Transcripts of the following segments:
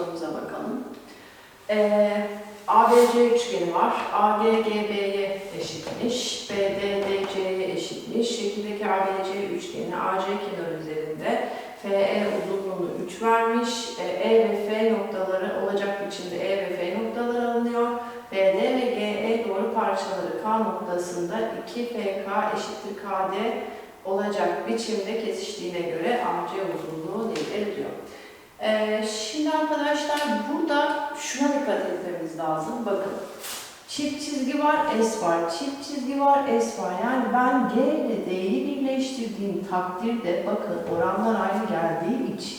sorumuza bakalım. Ee, ABC üçgeni var. AGGB'ye eşitmiş. BDDC'ye eşitmiş. Şekildeki ABC üçgeni AC kenarı üzerinde FE uzunluğunu 3 vermiş. E, E ve F noktaları olacak biçimde E ve F noktaları alınıyor. BD ve GE doğru parçaları K noktasında 2 FK eşittir KD olacak biçimde kesiştiğine göre AC uzunluğu nedir diyor. Ee, şimdi arkadaşlar burada şuna dikkat etmemiz lazım. Bakın çift çizgi var, S var. Çift çizgi var, S var. Yani ben G ile D'yi birleştirdiğim takdirde bakın oranlar aynı geldiği için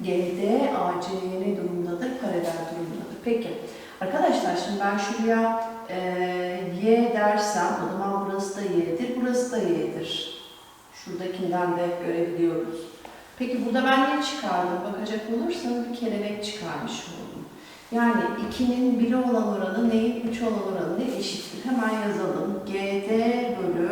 GD AC'ye ne durumdadır? Paralel durumdadır. Peki arkadaşlar şimdi ben şuraya e, Y dersem o zaman burası da Y'dir, burası da Y'dir. Şuradakinden de görebiliyoruz. Peki burada ben ne çıkardım? Bakacak olursanız bir kelebek çıkarmış oldum. Yani 2'nin 1'e olan oranı neyin 3 olan oranı ne eşittir? Hemen yazalım. GD bölü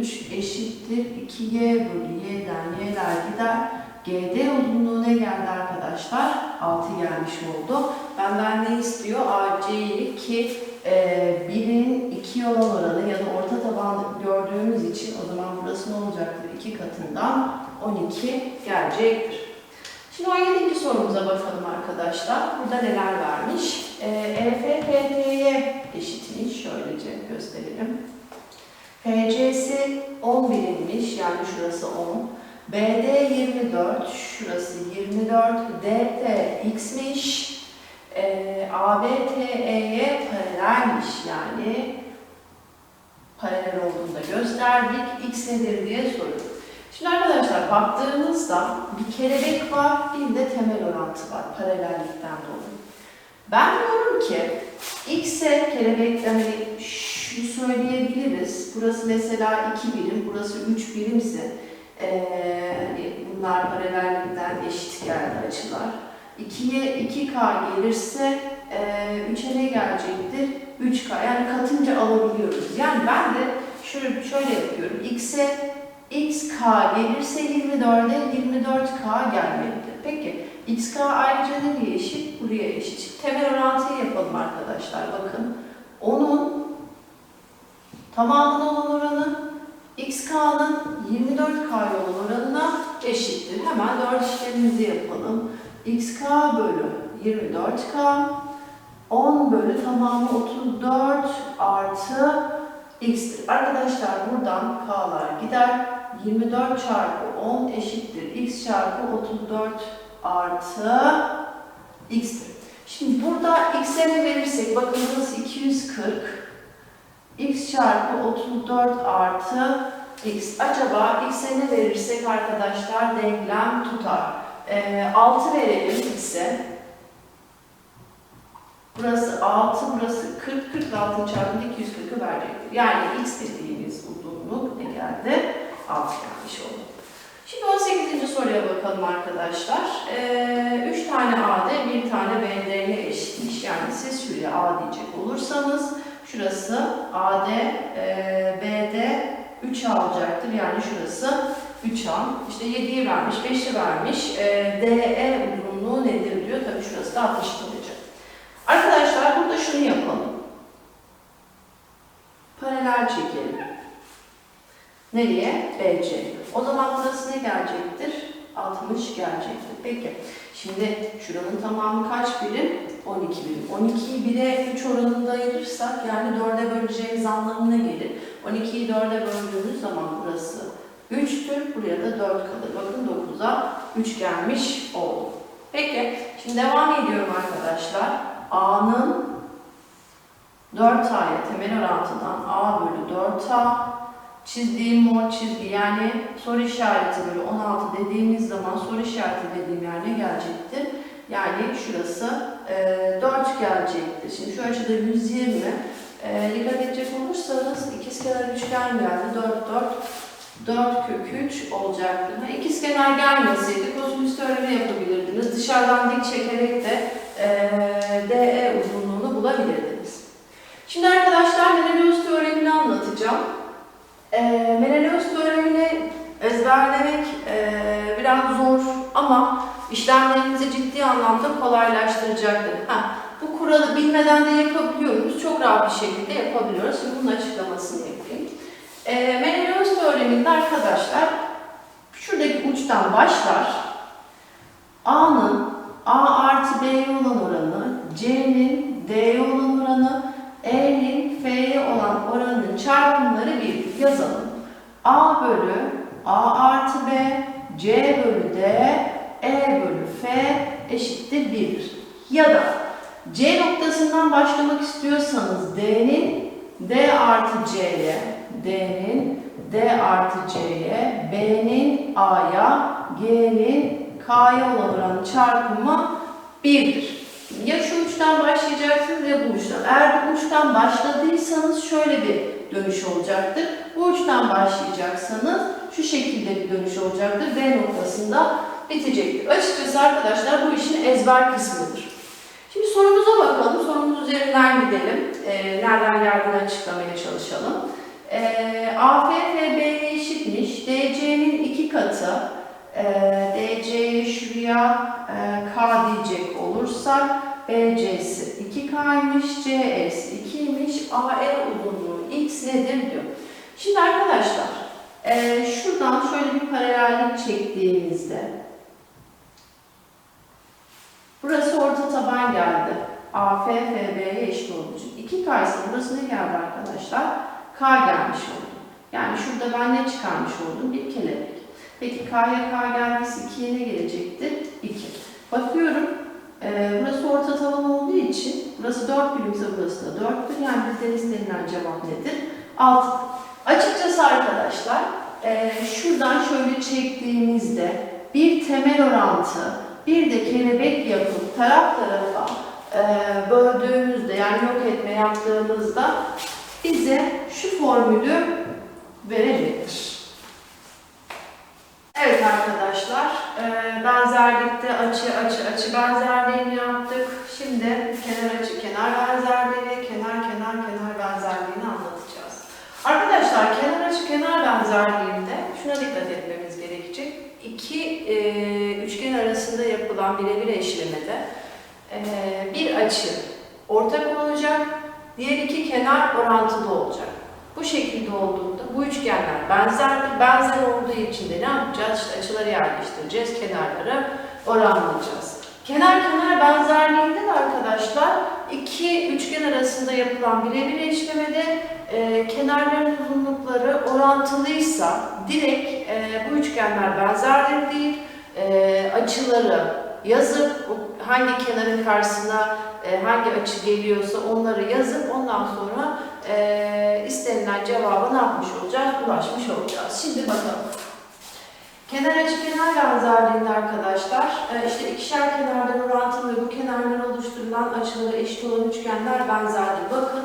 3 eşittir 2Y bölü Y'den Y'ler gider. GD uzunluğu ne geldi arkadaşlar? 6 gelmiş oldu. Benden ne istiyor? AC'yi ki e, 1'in 2 olan oranı ya da orta taban gördüğümüz için o zaman burası ne olacaktır? 2 katından 12 gelecektir. Şimdi 17. sorumuza bakalım arkadaşlar. Burada neler vermiş? Ee, EF PD'ye eşitmiş. Şöylece gösterelim. PC'si 10 birimmiş. Yani şurası 10. BD 24. Şurası 24. DT x'miş. Ee, ABTE'ye paralelmiş. Yani paralel olduğunu da gösterdik. X nedir diye soruyor. Şimdi arkadaşlar baktığımızda bir kelebek var, bir de temel orantı var paralellikten dolayı. Ben diyorum ki x'e kelebekten hani şunu söyleyebiliriz. Burası mesela 2 birim, burası 3 birimse ee, bunlar paralellikten eşit geldi açılar. 2'ye 2k gelirse e, 3'e ne gelecektir? 3k yani katınca alabiliyoruz. Yani ben de şöyle şöyle yapıyorum. x'e xk gelirse 24'e 24k gelmelidir. Peki xk ayrıca nereye eşit? Buraya eşit. Temel orantıyı yapalım arkadaşlar. Bakın 10'un tamamına olan oranı xk'nın 24k'ya olan oranına eşittir. Hemen 4 işlemimizi yapalım. xk bölü 24k 10 bölü tamamı 34 artı x'tir. Arkadaşlar buradan k'lar gider. 24 çarpı 10 eşittir. x çarpı 34 artı x'tir. Şimdi burada x'e ne verirsek, bakın burası 240. x çarpı 34 artı x. Acaba x'e ne verirsek arkadaşlar denklem tutar. Ee, 6 verelim x'e. Burası 6, burası 40, 40 altın çarpımda 240'ı verecektir. Yani x dediğimiz uzunluk ne geldi? 6 gelmiş oldu. Şimdi 18. soruya bakalım arkadaşlar. Ee, 3 tane AD, 1 tane BD'ye eşitmiş. Yani siz şuraya A diyecek olursanız şurası AD, e, BD 3 A olacaktır. Yani şurası 3 A. İşte 7'yi vermiş, 5'i vermiş. E, DE uzunluğu nedir diyor. Tabii şurası da 60 olacak. Arkadaşlar burada şunu yapalım. Paralel çekelim. Nereye? BC. O zaman burası ne gelecektir? 60 gelecektir. Peki. Şimdi şuranın tamamı kaç birim? 12 birim. 12'yi 1'e 3 oranında ayırırsak yani 4'e böleceğimiz anlamına gelir. 12'yi 4'e böldüğümüz zaman burası 3'tür. Buraya da 4 kalır. Bakın 9'a 3 gelmiş oldu. Peki. Şimdi devam ediyorum arkadaşlar. A'nın 4A'ya temel orantıdan A bölü 4A çizdiğim mor çizgi yani soru işareti bölü 16 dediğimiz zaman soru işareti dediğim yer ne gelecektir? Yani şurası e, 4 gelecektir. Şimdi şu açıda 120. E, dikkat edecek olursanız ikizkenar üçgen geldi. 4, 4, 4 kök 3 olacaktır. Ha, ikizkenar gelmeseydi kosinüs teoremi yapabilirdiniz. Dışarıdan dik çekerek de e, DE uzunluğunu bulabilirdiniz. Şimdi arkadaşlar Menelaus teoremini anlatacağım. E, Menelaus teoremini ezberlemek e, biraz zor ama işlemlerinizi ciddi anlamda kolaylaştıracaktır. Ha, bu kuralı bilmeden de yapabiliyoruz. Çok rahat bir şekilde yapabiliyoruz. Şimdi bunun açıklamasını yapayım. E, Menelaus teoreminde arkadaşlar şuradaki uçtan başlar. A'nın A artı B'ye olan oranı, C'nin D'ye olan oranı, E'nin F'ye olan oranının çarpımları bir yazalım. A bölü A artı B, C bölü D, E bölü F eşittir 1'dir. Ya da C noktasından başlamak istiyorsanız D'nin D artı C'ye, D'nin D artı C'ye, B'nin A'ya, K'ya olan oranı çarpımı 1'dir. Ya şu uçtan başlayacaksınız ya bu uçtan. Eğer bu uçtan başladıysanız şöyle bir dönüş olacaktır. Bu uçtan başlayacaksanız şu şekilde bir dönüş olacaktır. D noktasında bitecektir. Açıkçası arkadaşlar bu işin ezber kısmıdır. Şimdi sorumuza bakalım. Sorumuz üzerinden gidelim. Ee, nereden geldiğini açıklamaya çalışalım. Ee, AF FB'ye eşitmiş. DC'nin iki katı. Ee, DC'ye şuraya e, K diyecek olursak BC'si 2K'ymış, CS 2'ymiş, AE uzunluğu X nedir diyor. Şimdi arkadaşlar e, şuradan şöyle bir paralellik çektiğimizde burası orta taban geldi. AF FB'ye eşit olduğu için 2K ise burası ne geldi arkadaşlar? K gelmiş oldu. Yani şurada ben ne çıkarmış oldum? Bir kelebek. Peki K'ya K geldiyse 2'ye ne gelecektir? 2. Bakıyorum e, burası orta tavan olduğu için burası 4 birimse burası da 4'tür. Yani bizden istenilen cevap nedir? 6. Açıkçası arkadaşlar e, şuradan şöyle çektiğimizde bir temel orantı bir de kelebek yapıp taraf tarafa e, böldüğümüzde yani yok etme yaptığımızda bize şu formülü verecektir. Evet arkadaşlar, e, benzerlikte açı açı açı benzerliğini yaptık. Şimdi kenar açı kenar benzerliği, kenar kenar kenar benzerliğini anlatacağız. Arkadaşlar kenar açı kenar benzerliğinde şuna dikkat etmemiz gerekecek. İki e, üçgen arasında yapılan birebir eşlemede e, bir açı ortak olacak, diğer iki kenar orantılı olacak. Bu şekilde olduğunda bu üçgenler benzerdir. Benzer olduğu için de ne yapacağız? İşte açıları yerleştireceğiz, kenarları oranlayacağız. Kenar kenar benzerliğinde de arkadaşlar iki üçgen arasında yapılan birebir eşlemede e, kenarların uzunlukları orantılıysa direkt e, bu üçgenler benzerdir değil, e, açıları yazıp hangi kenarın karşısına e, hangi açı geliyorsa onları yazıp ondan sonra e, istenilen cevaba ne yapmış olacağız? Ulaşmış olacağız. Şimdi bakalım. Kenar açı kenar benzerliğinde arkadaşlar e, işte ikişer kenardan orantılı ve bu kenardan oluşturulan açıları eşit olan üçgenler benzerdir. Bakın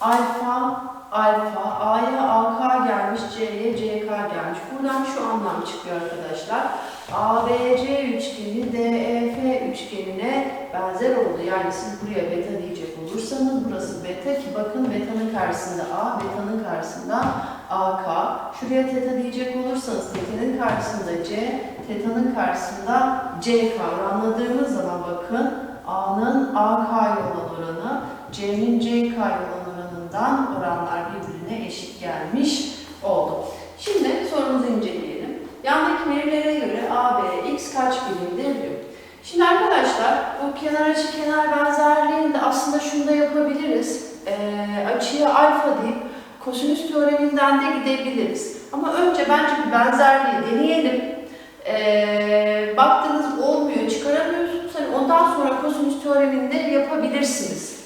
alfa, alfa, A'ya AK gelmiş, C'ye CK gelmiş. Buradan şu anlam çıkıyor arkadaşlar. ABC üçgeni DEF üçgenine benzer oldu. Yani siz buraya beta diyecek olursanız burası beta ki bakın beta'nın karşısında A, beta'nın karşısında AK. Şuraya teta diyecek olursanız teta'nın karşısında C, teta'nın karşısında CK. Anladığımız zaman bakın A'nın AK'ya olan oranı, C'nin CK'ya olan oranından oranlar birbirine eşit gelmiş oldu. Şimdi sorumuzu inceleyelim. Yandaki verilere göre AB x kaç birimdir diyor. Şimdi arkadaşlar bu kenar açı kenar benzerliğinde aslında şunu da yapabiliriz. Ee, açıya alfa deyip kosinüs teoreminden de gidebiliriz. Ama önce bence bir benzerliği deneyelim. Ee, baktınız olmuyor, çıkaramıyorsunuz. Hani ondan sonra kosinüs teoreminde yapabilirsiniz.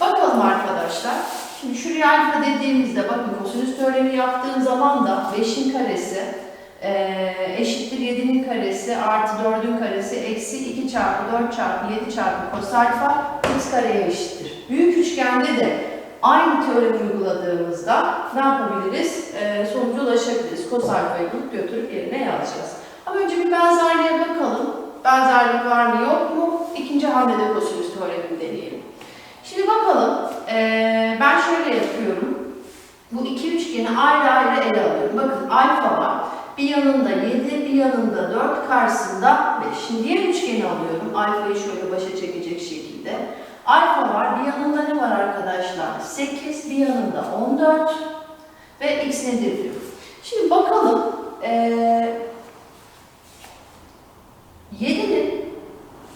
Bakalım arkadaşlar. Şimdi şuraya alfa dediğimizde bakın kosinüs teoremi yaptığım zaman da 5'in karesi e, eşittir 7'nin karesi artı 4'ün karesi eksi 2 çarpı 4 çarpı 7 çarpı kos alfa x kareye eşittir. Büyük üçgende de aynı teoremi uyguladığımızda ne yapabiliriz? E, sonuca ulaşabiliriz. Kos alfayı bulup götürüp yerine yazacağız. Ama önce bir benzerliğe bakalım. Benzerlik var mı yok mu? İkinci hamlede kosinüs teoremini deneyelim. Şimdi bakalım. E, ben şöyle yapıyorum. Bu iki üçgeni ayrı ayrı ele alıyorum. Bakın alfa var. Bir yanında 7, bir yanında 4, karşısında 5. Şimdi diğer üçgeni alıyorum. Alfayı şöyle başa çekecek şekilde. Alfa var. Bir yanında ne var arkadaşlar? 8, bir yanında 14 ve x nedir diyor. Şimdi bakalım. Ee, 7'nin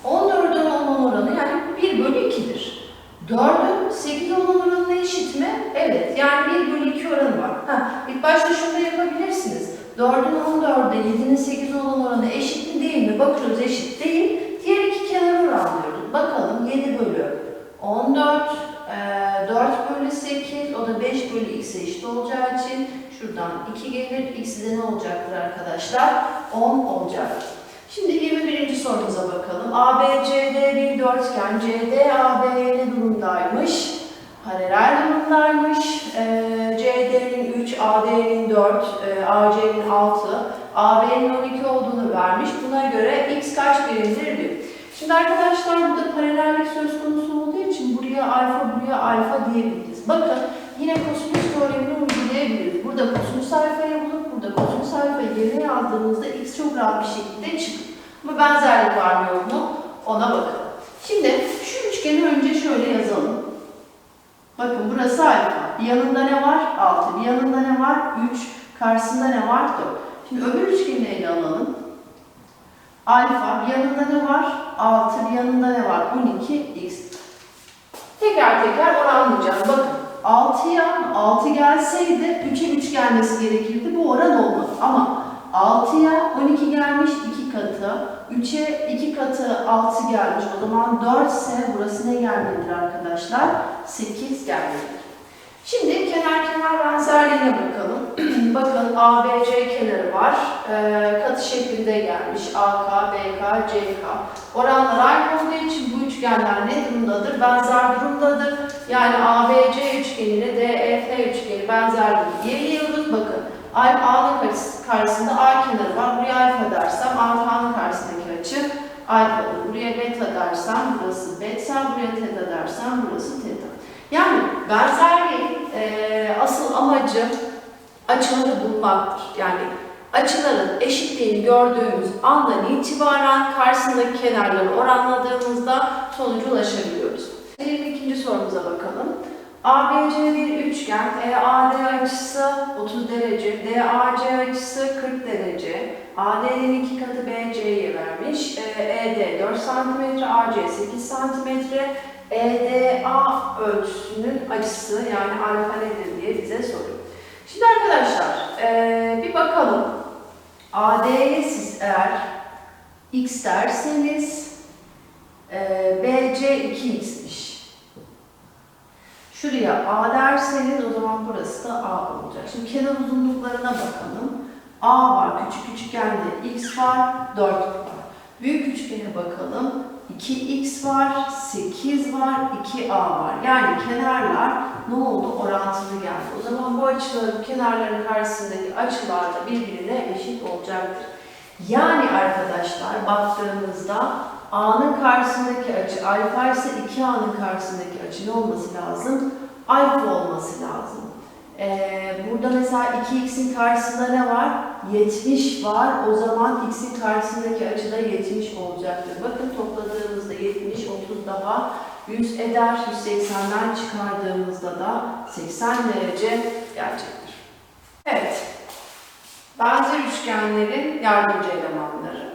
14'ün olan oranı yani 1 bölü 2'dir. 4'ün 8 olan oranına eşit mi? Evet. Yani 1 bölü 2 oranı var. Ha, ilk başta şunu da yapabilirsiniz. 4'ün 14'e 7'nin 8 olan oranı eşit mi değil mi? Bakıyoruz eşit değil. Diğer iki kenarı oranlıyoruz. Bakalım 7 bölü 14, e, 4 bölü 8, o da 5 bölü x'e eşit olacağı için şuradan 2 gelir. X'de ne olacaktır arkadaşlar? 10 olacaktır. Şimdi 21. sorumuza bakalım. ABCD bir dörtgen. CD AB'ye durumdaymış? Paralel durumdaymış. Ee, CD'nin 3, AD'nin 4, e, AC'nin 6, AB'nin 12 olduğunu vermiş. Buna göre x kaç birimdir diyor. Şimdi arkadaşlar burada paralellik söz konusu olduğu için buraya alfa, buraya alfa diyebiliriz. Bakın yine kosinüs teoremini uygulayabiliriz. Burada kosinüs alfayı bulup burada kosinüs alfayı yerine yazdığımızda x çok rahat bir şekilde çıkıyor. Ama benzerlik var mı yok mu? Ona bakalım. Şimdi şu üçgeni önce şöyle yazalım. Bakın burası alfa. Bir yanında ne var? 6. Bir yanında ne var? 3. Karşısında ne var? 4. Şimdi öbür üçgeni ele alalım. Alfa. Bir yanında ne var? 6. Bir yanında ne var? 12. X. Tekrar tekrar oranlayacağız. Bakın 6'ya 6 gelseydi 3'e 3 gelmesi gerekirdi. Bu oran olmadı. Ama 6'ya 12 gelmiş 2 katı. 3'e 2 katı 6 gelmiş. O zaman 4 ise burası ne gelmelidir arkadaşlar? 8 gelmelidir. Şimdi kenar kenar benzerliğine bakalım. Bakın ABC kenarı var. Ee, katı şeklinde gelmiş. AK, BK, CK. Oranlar aynı olduğu için bu üçgenler ne durumdadır? Benzer durumdadır. Yani ABC üçgenine DEF üçgeni benzerliği diyebiliyoruz. Bakın A'nın karşısında A kenarı var. Buraya alfa dersem A'nın karşısındaki açı alfa olur. Buraya beta dersem burası beta, buraya teta dersem burası teta. Yani benzerliğin e, asıl amacı açıları bulmaktır. Yani açıların eşitliğini gördüğümüz andan itibaren karşısındaki kenarları oranladığımızda sonuca ulaşabiliyoruz. 22. sorumuza bakalım. ABC bir üçgen, EAD açısı 30 derece, DAC açısı 40 derece, AD'nin iki katı BC'ye vermiş, ED 4 cm, AC 8 cm, EDA ölçüsünün açısı yani alfa nedir diye bize soruyor. Şimdi arkadaşlar eee, bir bakalım. AD'ye siz eğer x derseniz eee, BC 2x'miş. Şuraya A derseniz o zaman burası da A olacak. Şimdi kenar uzunluklarına bakalım. A var, küçük üçgende X var, 4 var. Büyük üçgene bakalım. 2x var, 8 var, 2a var. Yani kenarlar ne oldu? Orantılı geldi. O zaman bu açıların kenarların karşısındaki açılar da birbirine eşit olacaktır. Yani arkadaşlar baktığımızda a'nın karşısındaki açı alfa ise 2a'nın karşısındaki açı ne olması lazım? Alfa olması lazım. Ee, burada mesela 2x'in karşısında ne var? 70 var. O zaman x'in karşısındaki açı da 70 olacaktır. Bakın topladığımızda 70, 30 daha 100 eder. 180'den çıkardığımızda da 80 derece gelecektir. Evet. Benzer üçgenlerin yardımcı elemanları.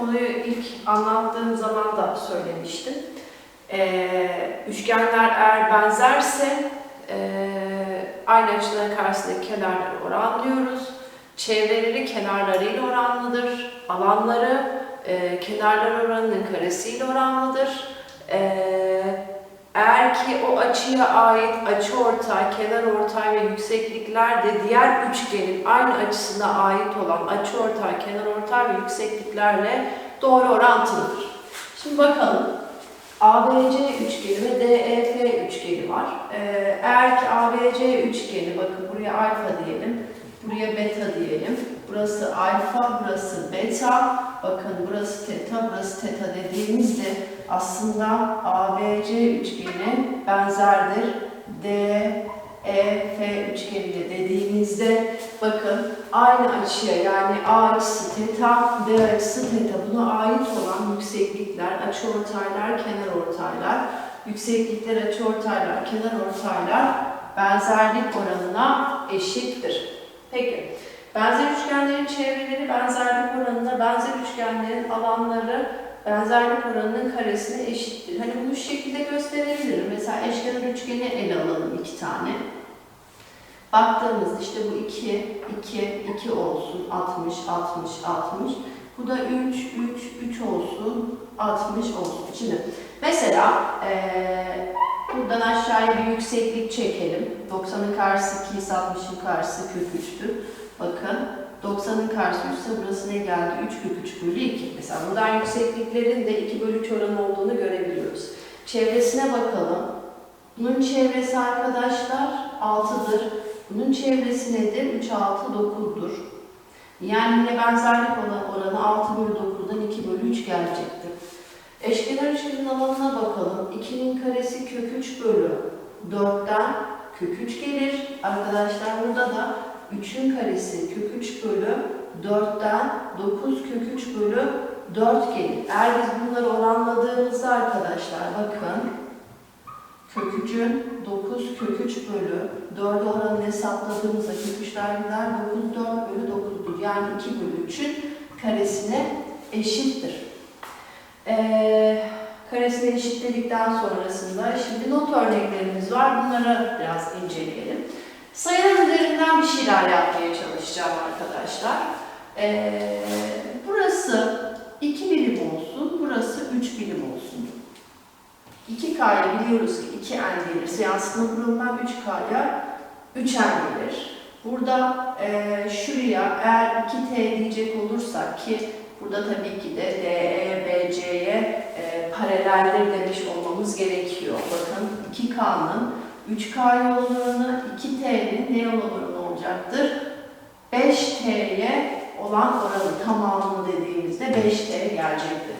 Konuyu ilk anlattığım zaman da söylemiştim. Ee, üçgenler eğer benzerse ee, aynı açıların karşısındaki kenarları oranlıyoruz. Çevreleri kenarlarıyla oranlıdır. Alanları e, kenarlar oranının karesiyle oranlıdır. Ee, eğer ki o açıya ait açı ortay, kenar ortay ve yükseklikler de diğer üçgenin aynı açısına ait olan açı ortay, kenar ortay ve yüksekliklerle doğru orantılıdır. Şimdi bakalım. ABC üçgeni ve DEF üçgeni var. Ee, eğer ki ABC üçgeni, bakın buraya alfa diyelim, buraya beta diyelim. Burası alfa, burası beta. Bakın burası teta, burası teta dediğimizde aslında ABC üçgeni benzerdir. EF üçgeninde dediğimizde bakın aynı açıya yani A açısı teta, B açısı teta buna ait olan yükseklikler, açıortaylar, kenarortaylar, yükseklikler, açıortaylar, kenarortaylar benzerlik oranına eşittir. Peki, benzer üçgenlerin çevreleri benzerlik oranına, benzer üçgenlerin alanları benzerlik oranının karesine eşittir. Hani bunu şu şekilde gösterebilirim. Mesela eşkenar üçgeni ele alalım iki tane. Baktığımızda işte bu 2, 2, 2 olsun, 60, 60, 60. Bu da 3, 3, 3 olsun, 60 olsun. Şimdi mesela eee buradan aşağıya bir yükseklik çekelim. 90'ın karşısı 2 ise 60'ın karşısı kök 3'tür. Bakın 90'ın karşısı 3 ise burası ne geldi? 3 kök 3 bölü 2. Mesela buradan yüksekliklerin de 2 bölü 3 oranı olduğunu görebiliyoruz. Çevresine bakalım. Bunun çevresi arkadaşlar 6'dır. Bunun çevresi nedir? 3, 6, 9'dur. Yani yine benzerlik olan oranı 6 bölü 9'dan 2 bölü 3 gelecektir. Eşkenar üçgenin alanına bakalım. 2'nin karesi kök 3 bölü 4'ten kök 3 gelir. Arkadaşlar burada da 3'ün karesi kök 3 bölü 4'ten 9 kök 3 bölü 4 gelir. Eğer biz bunları oranladığımızda arkadaşlar bakın kök 3'ün 9 kök 3 bölü 4 oranını hesapladığımızda kök 3'ler gider 9 4 bölü 9'dur. Yani 2 bölü 3'ün karesine eşittir. Ee, karesine eşitledikten sonrasında şimdi not örneklerimiz var. Bunları biraz inceleyelim. Sayılar üzerinden bir şeyler yapmaya çalışacağım arkadaşlar. Ee, burası 2 birim olsun, burası 3 birim olsun. 2K'ya biliyoruz ki 2N gelirse yansıtma kurulundan 3K'ya 3N gelir. Burada e, şuraya eğer 2T diyecek olursak ki burada tabii ki de DE, BC'ye e, paraleldir demiş olmamız gerekiyor. Bakın 2K'nın 3K yol oranı 2T'nin ne oranı olacaktır? 5T'ye olan oranı tamamını dediğimizde 5T gelecektir.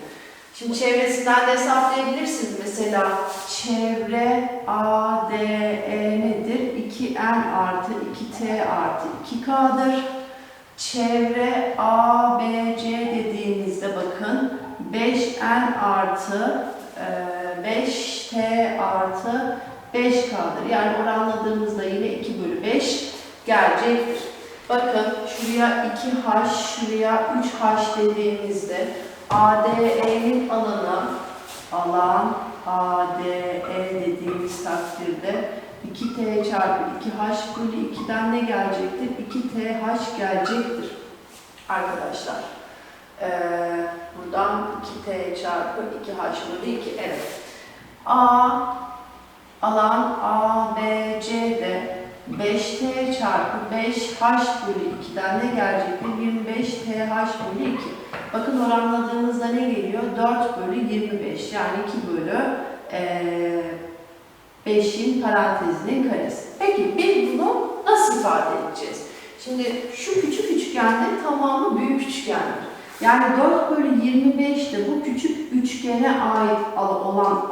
Şimdi çevresinden de hesaplayabilirsiniz. Mesela çevre ADE nedir? 2N artı 2T artı 2K'dır. Çevre ABC dediğimizde bakın 5N artı e, 5T artı 5K'dır. Yani oranladığımızda yine 2 bölü 5 gelecektir. Bakın şuraya 2H, şuraya 3H dediğimizde ADE'nin alanı, alan ADE dediğimiz takdirde 2T çarpı 2H bölü 2'den ne gelecektir? 2TH gelecektir arkadaşlar. Ee, buradan 2T çarpı 2H bölü 2. Evet. A alan ABC'de 5T çarpı 5H bölü 2'den ne gelecektir? 25TH bölü 2. Bakın oranladığımızda ne geliyor? 4 bölü 25 yani 2 bölü eee 5'in parantezinin karesi. Peki biz bunu nasıl ifade edeceğiz? Şimdi şu küçük üçgende tamamı büyük üçgendir. Yani 4 bölü 25 de bu küçük üçgene ait olan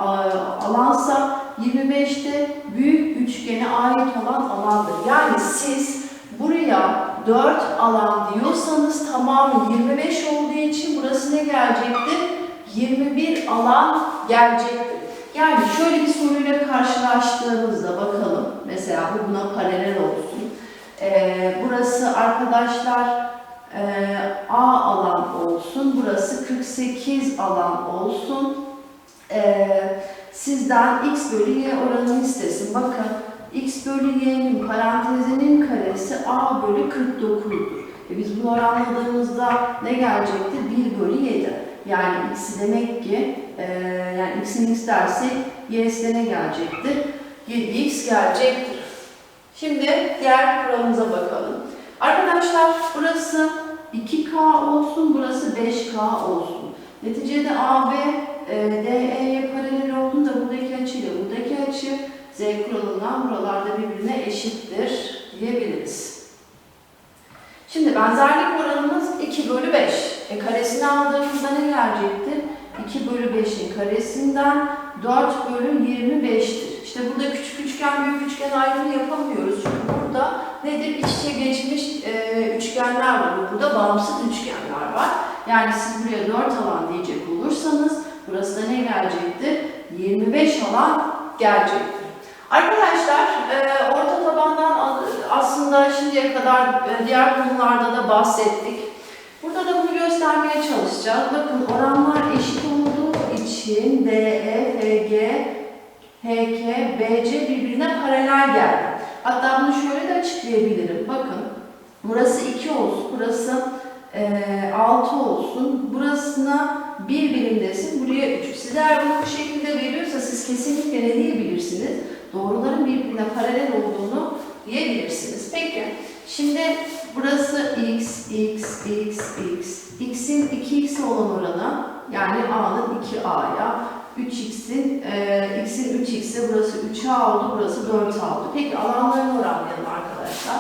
alansa 25 de büyük üçgene ait olan alandır. Yani siz buraya 4 alan diyorsanız tamamı 25 olduğu için burası ne gelecektir? 21 alan gelecektir. Yani şöyle bir soruyla karşılaştığımızda bakalım. Mesela bu buna paralel olsun. Ee, burası arkadaşlar e, A alan olsun. Burası 48 alan olsun. Ee, sizden x bölü y oranını istesin. Bakın x bölü y'nin parantezinin karesi a bölü 49'dur. E biz bunu oranladığımızda ne gelecektir? 1 bölü 7. Yani x'i demek ki e, yani x'in dersek y'si de ne gelecektir? 7x gelecektir. Şimdi diğer kuralımıza bakalım. Arkadaşlar burası 2K olsun, burası 5K olsun. Neticede AB e, DE'ye buralarda birbirine eşittir diyebiliriz. Şimdi benzerlik oranımız 2 bölü 5. E karesini aldığımızda ne gelecektir? 2 bölü 5'in karesinden 4 bölü 25'tir. İşte burada küçük üçgen, büyük üçgen ayrımı yapamıyoruz. Çünkü burada nedir? İç içe geçmiş e, üçgenler var. Burada bağımsız üçgenler var. Yani siz buraya 4 alan diyecek olursanız burası da ne gelecektir? 25 alan gelecektir. Arkadaşlar e, orta tabandan aslında şimdiye kadar e, diğer konularda da bahsettik. Burada da bunu göstermeye çalışacağız. Bakın oranlar eşit olduğu için DE, FG, HK, BC birbirine paralel geldi. Hatta bunu şöyle de açıklayabilirim. Bakın burası 2 olsun, burası e, 6 olsun. Burasına bir birimdesin, buraya 3. Size eğer bunu bu şekilde veriyorsa siz kesinlikle ne diyebilirsiniz? Doğruların birbirine paralel olduğunu diyebilirsiniz. Peki, şimdi burası x, x, x, x. x'in 2x'e olan oranı, yani a'nın 2a'ya, 3x'in, e, x'in 3x'e burası 3a oldu, burası 4a oldu. Peki alanlarını oranlayalım arkadaşlar.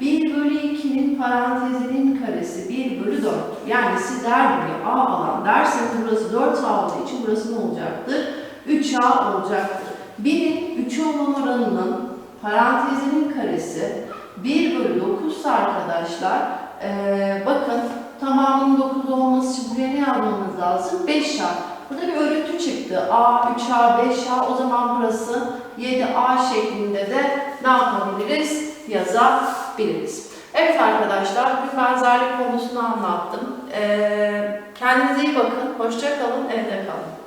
1 bölü 2'nin parantezinin karesi 1 bölü 4. Yani siz der gibi a alan derseniz burası 4a olduğu için burası ne olacaktır? 3a olacaktır. 1'in 3'e olan oranının parantezinin karesi 1 bölü 9 arkadaşlar. Ee, bakın tamamının 9 olması için buraya ne yazmamız lazım? 5a. Burada bir örüntü çıktı. A, 3A, 5A. O zaman burası 7A şeklinde de ne yapabiliriz? Yazabiliriz. Evet arkadaşlar, bugün benzerlik konusunu anlattım. Ee, kendinize iyi bakın. Hoşça kalın, evde kalın.